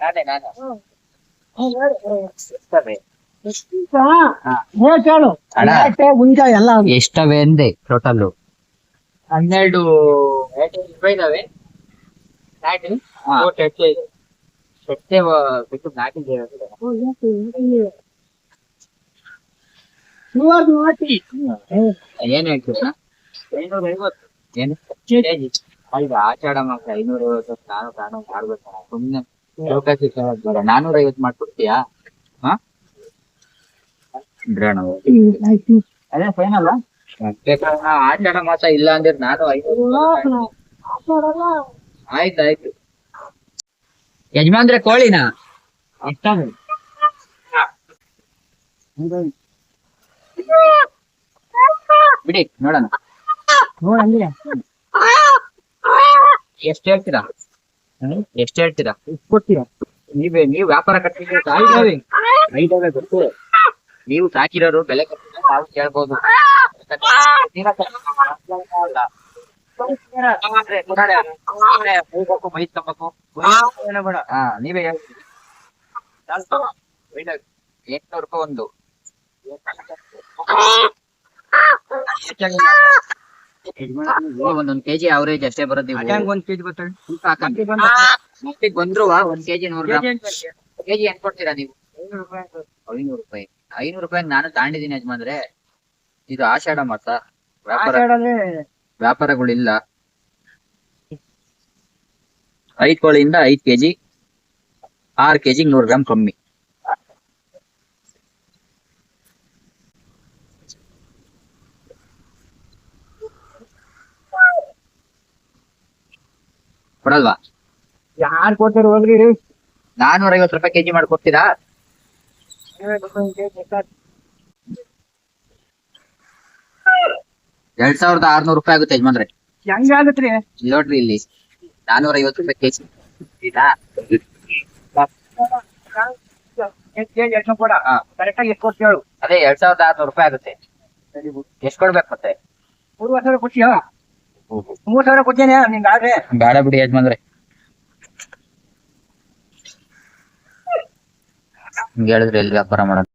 ನಾನೇ ನಾನು ಹೇಳು ಅಣ್ಣ. ರೇಟೆ, ಹುಂಜ ಎಲ್ಲ ಎಷ್ಟವೆ ಅಂದೆ ಟೋಟಲ್ ಹನ್ನೆರಡು ರೂಪಾಯಿ ಇದಾವೆ ನಾಟಿ ಎಷ್ಟೇ ಎಷ್ಟೇ ಬಿಟ್ಟು ನಾಟಿ ನೂರು ನೋಡಿ ಏನ್ ಹೇಳ್ತೀರ ಐನೂರ ಐವತ್ತು ಏನು ಕೆಜಿ ಈಗ ಆಚಾರ ಮಾಡ್ತಾ ಐನೂರ ಐವತ್ತು ನಾನು ಕಾಣೋ ಮಾಡ್ಬೇಕಣ ಸುಮ್ನೆ ಚೌಕಾಸಿ ಬೇಡ. ನಾನೂರ ಐವತ್ತು ಮಾಡ್ಕೊಡ್ತೀಯಾ? ಹಾ? ಅದೇ ಫೈನಲ್ ಆಚಾಡ ಮಾಸ ಇಲ್ಲ ಅಂದ್ರೆ ನಾನು ಐನೂರು ಆಯ್ತು ಆಯ್ತು. ಯಜಮಾನ್ರೆ ಕೋಳಿನ? ಅಷ್ಟ ಬಿಡಿ ನೋಡೋಣ. ನೋಡಂದ್ರೆ ಎಷ್ಟ್ ಹೇಳ್ತೀರಾ? ಎಷ್ಟ್ ಹೇಳ್ತೀರಾ? ಕೊಡ್ತೀರಾ? ನೀವೇ, ನೀವು ವ್ಯಾಪಾರ ಕಟ್ಟಿದ್ರೆ ಐದಾವೆ ಐದವೇ ಗೊತ್ತು ನೀವು ಸಾಕಿರೋರು ಬೆಲೆ ಕಟ್ಟಿದ್ರೆ ನಾವು ಕೇಳ್ಬೋದು. ನೀವೇ ಎಂಟ್ನೂರು ರೂಪಾಯಿ ಒಂದು. ಒಂದೊಂದ್ ಕೆಜಿ ಅವರೇಜ್ ಅಷ್ಟೇ ಬರೋದ್ ನೀವು ಒಂದ್ ಕೆಜಿ. ಮಟ್ಟಿಗೆ ಬಂದ್ರು ಒಂದ್ ಕೆಜಿ ನೂರು ಗ್ರಾಮ್. ಕೆಜಿ ಹೆಂಗ್ ಕೊಡ್ತೀರಾ ನೀವು? ಐನೂರು ರೂಪಾಯಿ. ಐನೂರು ರೂಪಾಯಿ ನಾನು ತಾಂಡಿದೀನಿ ಯಜಮಾನ್ರೆ. ಇದು ಆಷಾಢ ಮಾಸ. ವ್ಯಾಪಾರ ವ್ಯಾಪಾರಗಳಿಲ್ಲ. ಐದ್ ಕೋಳಿಯಿಂದ ಐದ್ ಕೆಜಿ ಆರ್ ಕೆಜಿ ನೂರ್ ಗ್ರಾಮ್ ಕಮ್ಮಿ. ಕೊಡಲ್ವಾ? ಯಾರು ಕೊಡ್ತಾರೆ ಹೋಗ್ರಿ ನಾನೂರ ಐವತ್ತು ರೂಪಾಯಿ ಕೆಜಿ ಮಾಡ್ಕೊಡ್ತೀರಾ? ಎರಡ್ ಸಾವಿರದ ಆರ್ನೂರು ರೂಪಾಯಿ ಆಗುತ್ತೆ ಯಜಮಾನ್ರೆ. ಹೆಂಗ ಆಗುತ್ತೆ ನೋಡ್ರಿ ಇಲ್ಲಿ. ನಾನೂರ ಐವತ್ತು ರೂಪಾಯಿ ಕೆಜಿ ಕೊಡ. ಹಾ. ಕರೆಕ್ಟ್ ಆಗಿ ಎಷ್ಟು ಕೊಡ್ತೀವಿ ಹೇಳು. ಅದೇ ಎರಡ್ ಸಾವಿರದ ಆರ್ನೂರು ರೂಪಾಯಿ ಆಗುತ್ತೆ. ಎಷ್ಟ್ ಕೊಡ್ಬೇಕು ಮತ್ತೆ? ಮೂರು ವರ್ಷ ಕೊಡ್ತೀಯ? ಮೂರ್ ಸಾವಿರ ಕೊಡ್ತೇನೆ ನಿಂಗ್ ಆದ್ರೆ. ಬೇಡ ಬಿಡಿ ಯಜಮಾನ್ರೆ. ಹಿಂಗ್ ಹೇಳಿದ್ರೆ ಎಲ್ಲಿ ವ್ಯಾಪಾರ ಮಾಡೋದು?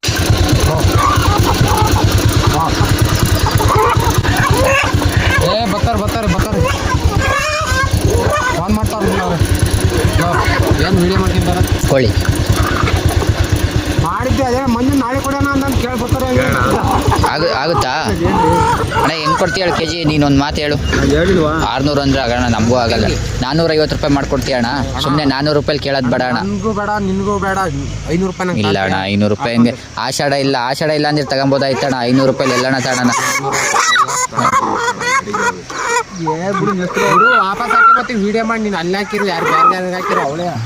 ಏ ಬರ್ತಾರೆ ಬರ್ತಾರೆ ಬರ್ತಾರೆ. ಫೋನ್ ಮಾಡ್ತಾರೆ ಏನು ವಿಡಿಯೋ ಮಾಡ್ತಿದ್ದಾರೆ? ಕೋಳಿ. ಮಾಡಿದ್ದೆ ಅದೇ ಮಂದಿ ನಾಳೆ ಕೊಡೋಣ ಅಂತ ಕೇಳಿ ಬರ್ತಾರೆ ಆಗುತ್ತಾ? ಕೊಡ್ತೀಯ ಕೆ ಜಿ ನೀನು ಒಂದು ಮಾತು ಹೇಳು. ಆರ್ನೂರು ಅಂದ್ರೆ ಆಗೋಣ ನಮಗೂ ಆಗಲ್ಲ. ನಾನೂರ ಐವತ್ತು ರೂಪಾಯಿ ಮಾಡ್ಕೊಡ್ತೀಯ ಅಣ್ಣ. ಸುಮ್ಮನೆ ನಾನೂರು ರೂಪಾಯಿ ಕೇಳೋದು ಬೇಡ ಅಣ್ಣ. ನನ್ಗೂ ಬೇಡ ನಿನ್ಗೂ ಬೇಡ. ಐನೂರು ರೂಪಾಯಿ ಇಲ್ಲ ಅಣ್ಣ ಐನೂರು ರೂಪಾಯಿ ಹಂಗೆ ಆಷಾಢ ಇಲ್ಲ ಆಷಾಢ ಇಲ್ಲ ಅಂದ್ರೆ ತಗೊಂಬೋದಾಯ್ತಣ್ಣ. ಐನೂರು ರೂಪಾಯಿ ಎಲ್ಲಣ್ಣ ತಗೋಣ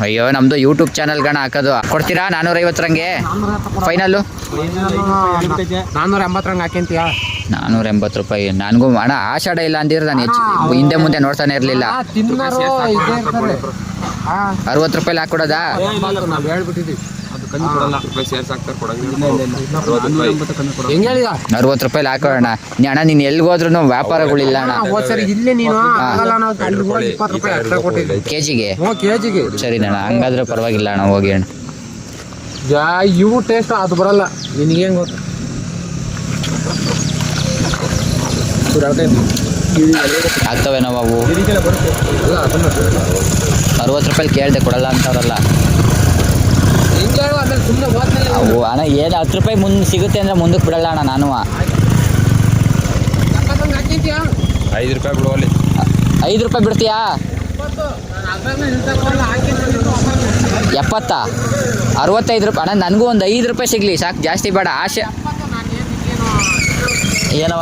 ಅಯ್ಯೋ ನಮ್ದು ಯೂಟ್ಯೂಬ್ ಚಾನಲ್ ಗಣ ಹಾಕೋದು. ಕೊಡ್ತೀರಾ? ನಾನೂರ ಐವತ್ತರಂಗೆ ಫೈನಲ್ಲು ನಾನೂರ ಎಂಬತ್ತರಂಗೆ ಹಾಕಿಂತೀಯ ನಾನೂರ ಎಂಬತ್ತು ರೂಪಾಯಿ. ನನಗೂ ಹಣ ಆಷಾಢ ಇಲ್ಲ ಅಂದಿರ ನಾನು ಹೆಚ್ಚು. ಹಿಂದೆ ಮುಂದೆ ನೋಡ್ತಾನೆ ಇರಲಿಲ್ಲ. ಅರವತ್ತು ರೂಪಾಯಿ ಹಾಕೊಡೋದಾ ಹೇಳ್ಬಿಟ್ಟಿದ್ದೀವಿ. ಅರವತ್ತು ರೂಪಾಯಿ ಹಾಕೋಣ. ನೀ ಅಣ್ಣ ನೀನ್ ಎಲ್ಲಿಗೆ ಹೋದ್ರೂ ವ್ಯಾಪಾರಗಳಿಲ್ಲ ಅಣ್ಣ. ಇಲ್ಲೇ ನೀನು. ಆಗಲ್ಲ ನಾವು ಅಲ್ಲಿ ರೂಪಾಯಿ ಎಕ್ಸ್ಟ್ರಾ ಕೊಟ್ಟಿದ್ವಿ ಕೆ ಜಿಗೆ ಹ್ಞೂ ಸರಿ ಅಣ್ಣ ಹಂಗಾದ್ರೆ ಪರವಾಗಿಲ್ಲ ಅಣ್ಣ ಹೋಗಿ ಅಣ್ಣ. ಯಾ ಇವು ಟೇಸ್ಟ್ ಅದು ಬರಲ್ಲ. ನಿನಗೇನು ಗೊತ್ತು? ಆಗ್ತವೇನೋ ಅವು. ಅರವತ್ತು ರೂಪಾಯಿ ಕೇಳ್ದೆ ಕೊಡಲ್ಲ ಅಂತವ್ರಲ್ಲ ಹೆಂಗೆ ಹೇಳು ಆಮೇಲೆ ಸುಮ್ಮನೆ ಹೋದ್ಮೇಲೆ ಅವು ಅಣ್ಣ ಏನು ಹತ್ತು ರೂಪಾಯಿ ಮುಂದೆ ಸಿಗುತ್ತೆ ಅಂದ್ರೆ ಮುಂದಕ್ಕೆ ಬಿಡಲ್ಲ ಅಣ್ಣ ನಾನು. ಐದು ರೂಪಾಯಿ ಬಿಡುವಲ್ಲಿ ಐದು ರೂಪಾಯಿ ಬಿಡ್ತೀಯಾ? ಎಪ್ಪತ್ತು? ಅರವತ್ತೈದು ರೂಪಾಯಿ. ಅಣ್ಣ ನನಗೂ ಒಂದು ಐದು ರೂಪಾಯಿ ಸಿಗಲಿ ಸಾಕು ಜಾಸ್ತಿ ಬೇಡ ಆಸೆ ಏನು ಏನವ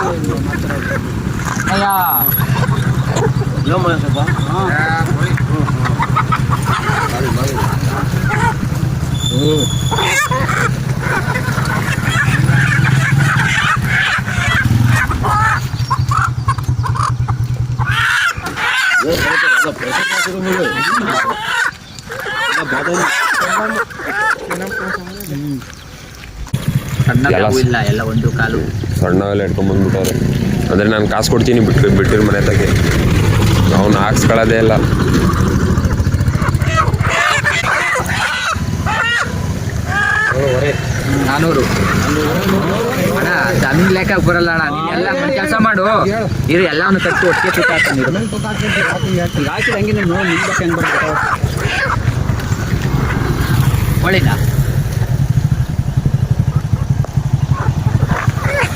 ಒಂದು ಮನೆ ಎಲ್ಲ ಮೇಯ್ದವಲ್ಲ ಬೆಳೆ ಟೈಮಲ್ಲಿ ಅಲ್ಲಣ್ಣ, ಮೇಯ್ದು ಬೆಳಗ್ಗೆ ಯಾ ಸಣ್ಣವೆಲ್ಲ ಹಿಡ್ಕೊಂಡ್ ಬಂದ್ಬಿಟ್ಟಿದ್ಯಾ ಹೆಂಗಸುಗಳು ಬೈತಾರೆ ಮಂಡ್ಯದಲ್ಲಿ ಹೇಳ್ತಾ ಇರ್ತಾವ ಒಳ್ಳೆ ಸಣ್ಣ ಎಲ್ಲ ಕಾಲು ಇಲ್ಲ ಎಲ್ಲ ಒಂದು ಕಾಲು ಸಣ್ಣವೆಲ್ಲ ಇಟ್ಕೊಂಬಂದ್ಬಿಟ್ಟವ್ರೆ ಅಂದರೆ ಅಂದ್ರೆ ನಾನು ಕಾಸು ಕೊಡ್ತೀನಿ ಬಿಟ್ಟು ಬಿಟ್ಟಿರ ಮನೆ ತಗೆ ಅವ್ನು ಹಾಕ್ಸ್ಕೊಳ್ಳೋದೇ ಇಲ್ಲ. ನಾನೂರು. ಅಣ್ಣ ದನ್ ಲೆಕ್ಕ ಬರಲ್ಲ ಅಣ್ಣ. ನೀನ್ ಎಲ್ಲ ಕೆಲಸ ಮಾಡು. ಇರು ಎಲ್ಲವನ್ನು ಕಟ್ಟು ಒಟ್ಟಿಗೆ ಹಾಕೊಂಡಿರು ಈಗ ಹಾಕಿದ ಹಂಗೆ ನೀನು ನೋಡಿ ನಿಲ್ಬೇಕು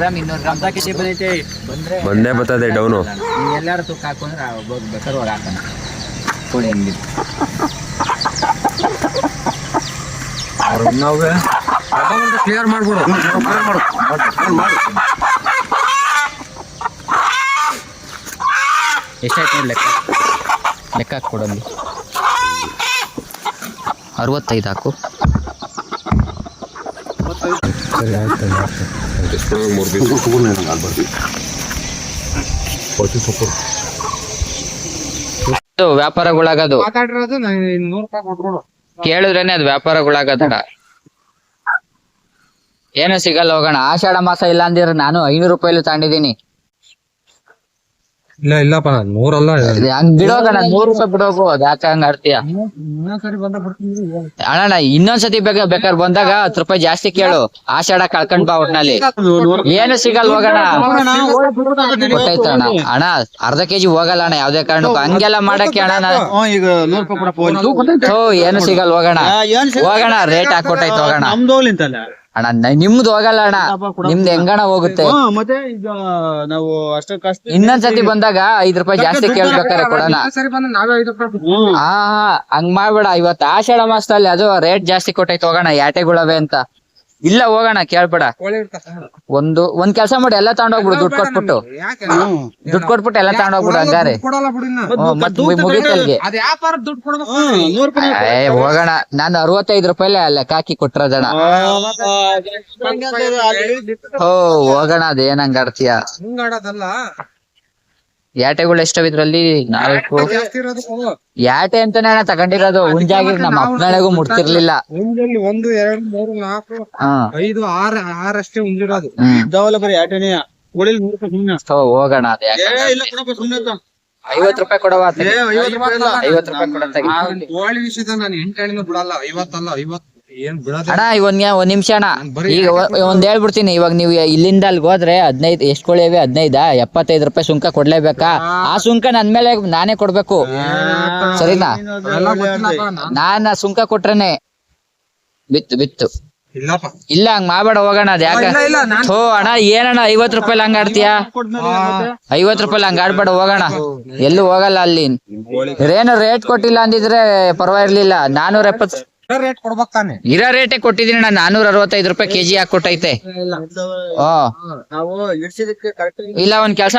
ಗ್ರಾಮ್ ಅರ್ಧ ಕೆಜಿ ಬಂದೈತೆ. ಬಂದ್ರೆ ಬಂದೇ ಬರ್ತದೆ ಡೌನು. ಎಲ್ಲಾರು ತೂಕ ಹಾಕು ಅಂದ್ರೆ ಒಬ್ಬ ಬೇಕಾದ್ರೆ ಒಳಗೆ ಹಾಕೋಣ ನಾವೇ ಕ್ಲಿಯರ್ ಮಾಡ್ಬಿಡು. ಎಷ್ಟಾಯ್ತು ನೋಡಿ ಲೆಕ್ಕ? ಲೆಕ್ಕ ಹಾಕಿ ಕೊಡಲ್ಲಿ ಅರವತ್ತೈದು ಹಾಕು. ವ್ಯಾಪಾರಗಳಾಗದು ವ್ಯಾಪಾರಗಳಾಗೋದು. ಮಾತಾಡಿರೋದು ನೂರು ರೂಪಾಯಿ ಕೊಟ್ಬಿಡು. ಕೇಳಿದ್ರೇನೆ ಅದು ವ್ಯಾಪಾರಗಳಾಗದ ಏನು ಸಿಗಲ್ಲ ಹೋಗೋಣ. ಆಷಾಢ ಮಾಸ ಇಲ್ಲ ಅಂದಿರ ನಾನು ಐನೂರು ರೂಪಾಯಿ ತಗೊಂಡಿದ್ದೀನಿ. ಇಲ್ಲ ಇಲ್ಲಪ್ಪ ನೂರಲ್ಲ. ಹಂಗ್ ನಾನು ನೂರು ರೂಪಾಯಿ ಬಿಡೋಗು ಅದ್ ಯಾಕೆ ಹಂಗ ಆಡ್ತೀಯ? ಅಣ್ಣ ಇನ್ನೊಂದ್ಸತಿ ಬೇಗ ಬೇಕಾದ್ರೆ ಬಂದಾಗ ಹತ್ತು ರೂಪಾಯಿ ಜಾಸ್ತಿ ಕೇಳು. ಆಷಾಢ ಕಳ್ಕೊಂಡ್ ಬಾ ಒಟ್ನಲ್ಲಿ. ಏನು ಸಿಗಲ್ಲ ಹೋಗೋಣ. ಅಣ್ಣ. ಅಣ್ಣ ಅರ್ಧ ಕೆಜಿ ಹೋಗಲ್ಲ ಅಣ್ಣ ಯಾವ್ದೇ ಕಾರಣಕ್ಕೂ. ಹಂಗೆಲ್ಲ ಮಾಡಕ್ಕೆ ಅಣ್ಣ ಏನು ಸಿಗಲ್ಲ ಹೋಗೋಣ. ಹೋಗೋಣ ರೇಟ್ ಹಾಕೊಟ್ಟಾಯ್ತು ಹೋಗೋಣ. ಅಣ್ಣ ನಿಮ್ದು ಹೋಗಲ್ಲ ಅಣ್ಣ. ನಿಮ್ದು ಹೆಂಗಣ ಹೋಗುತ್ತೆ? ಮತ್ತೆ ಈಗ ನಾವು ಇನ್ನೊಂದ್ಸತಿ ಬಂದಾಗ ಐದ್ ರೂಪಾಯಿ ಜಾಸ್ತಿ ಕೇಳ್ಬೇಕಾರೆ ಕೊಡೋಣ. ಸರಿ ಬಂದ ನಾವೇ ಐದು ರೂಪಾಯಿ ಹ್ಮ್. ಹಾ ಹಂಗ್ ಮಾಡ್ಬೇಡ. ಇವತ್ತು ಆಷಾಢ ಮಾಸದಲ್ಲಿ ಅದು ರೇಟ್ ಜಾಸ್ತಿ ಕೊಟ್ಟೈತೆ ಹೋಗೋಣ ಯಾಟೆಗಳವೆ ಅಂತ. ಇಲ್ಲ ಹೋಗೋಣ ಕೇಳ್ಬೇಡ. ಕೋಳಿ ಒಂದು ಒಂದ್ ಕೆಲ್ಸ ಮಾಡಿ ಎಲ್ಲ ತಗೊಂಡೋಗ್ಬಿಡು ದುಡ್ಡು ಕೊಟ್ಬಿಟ್ಟು. ಯಾಕೆ? ದುಡ್ಡು ಕೊಟ್ಬಿಟ್ಟು ಎಲ್ಲ ತಗೊಂಡೋಗ್ಬಿಡು ಹಂಗಾರೆ. ಮುಗಿತಲ್ಗೆ. ಹೋಗೋಣ. ನಾನು ಅರವತ್ತೈದು ರೂಪಾಯಿ ಅಲ್ಲ ಕಾಕಿ ಕೊಟ್ಟಿರೋದಣ ಓ ಹೋಗೋಣ ಅದೇನ್ ಹಂಗ ಆಡ್ತೀಯ ಹಿಂಗಾಡೋದಲ್ಲ ಯಾಟೆಗಳು ಎಷ್ಟವ ಇದ್ರಲ್ಲಿ? ನಾಲ್ಕು. ಯಾಟೆ ಅಂತಾನೆ ಅಣ್ಣ ತಗೊಂಡಿರೋದು. ಹುಂಜಾಗಿ ನಮ್ಮ ಅಪ್ಪನಳೆಗೂ ಮುಟ್ತಿರ್ಲಿಲ್ಲ. ಹುಂಜಲ್ಲಿ ಒಂದು ಎರಡು ಮೂರು ನಾಲ್ಕು ಐದು ಆರು ಆರಷ್ಟೇ ಹುಂಜಿರೋದು. ಹ್ಮ್. ಇದಾವಲ್ಲ ಬರೀ ಆಟನೇ ಉಳಿಲ್ ನೂರು ಸುಮ್ಮನೆ ಹೋಗೋಣ ಅದೇ. ಐವತ್ ರೂಪಾಯಿ ಕೊಡವ ಐವತ್ ರೂಪಾಯಿ ಕೊಡ ತೆಗಿ. ಆ ಕೋಳಿ ವಿಷಯದ ನಾನು ಎಂಟು ಬಿಡಲ್ಲ. ಐವತ್ತಲ್ಲ ಐವತ್ತು. ಏನ್ ಬಿಡೋದು? ಅಣ್ಣ ಈಗ ಒಂದ್ ಒಂದ್ ನಿಮಿಷ ಅಣ್ಣ. ಈಗ ಒ- ಒಂದ್ ಹೇಳ್ಬಿಡ್ತೀನಿ ಇವಾಗ ನೀವು ಇಲ್ಲಿಂದ ಅಲ್ಲಿ ಹೋದ್ರೆ ಹದಿನೈದು ಎಷ್ಟ್ ಕೋಳಿ ಹದಿನೈದ ಹದಿನೈದಾ ಎಪ್ಪತ್ತೈದು ರೂಪಾಯಿ ಸುಂಕ ಕೊಡ್ಲೇಬೇಕಾ? ಆ. ಸುಂಕ ನನ್ ಮೇಲೆ ನಾನೇ ಕೊಡ್ಬೇಕು. ಸರಿನಾ? ನೀನು ಗೊತ್ತಿಲ್ಲಪ್ಪ ಆ ಸುಂಕ ಕೊಟ್ರೇನೆ. ಬಿತ್ತು ಬಿತ್ತು. ಇಲ್ಲಪ್ಪ. ಇಲ್ಲ ಹಂಗ್ ಮಾಡ್ಬೇಡ ಹೋಗೋಣ ಅದ್ ಯಾಕ? ಇಲ್ಲ ಇಲ್ಲ ನಾನ್ ಥೋ ಅಣ್ಣ ಏನಣ್ಣ ಐವತ್ ರೂಪಾಯಿ ಹಂಗ ಆಡ್ತೀಯಾ? ಐವತ್ ರೂಪಾಯಿ ಹಂಗ ಆಡ್ಬೇಡ ಹೋಗೋಣ ಎಲ್ಲೂ ಹೋಗಲ್ಲ ಅಲ್ಲಿ. ಏನು ರೇಟ್ ಕೊಟ್ಟಿಲ್ಲ ಅಂದಿದ್ರೆ ಪರವಾಗಿರ್ಲಿಲ್ಲ. ನಾನೂರ ಎಪ್ಪತ್ ರೇಟ್ ಕೊಡ್ಬೇಕು ತಾನೆ. ಇರೋ ರೇಟೇ ಕೊಟ್ಟಿದ್ದೀನಿ ಅಣ್ಣ ನಾನೂರ ಅರವತ್ತೈದು ರೂಪಾಯಿ ಕೆಜಿ ಹಾಕೊಟ್ಟೈತೆ ನಾವು ಇಡ್ಸಿದಕ್ಕೆ ಕರೆಕ್ಟ್ ಇಲ್ಲ ಒಂದ್ ಕೆಲ್ಸ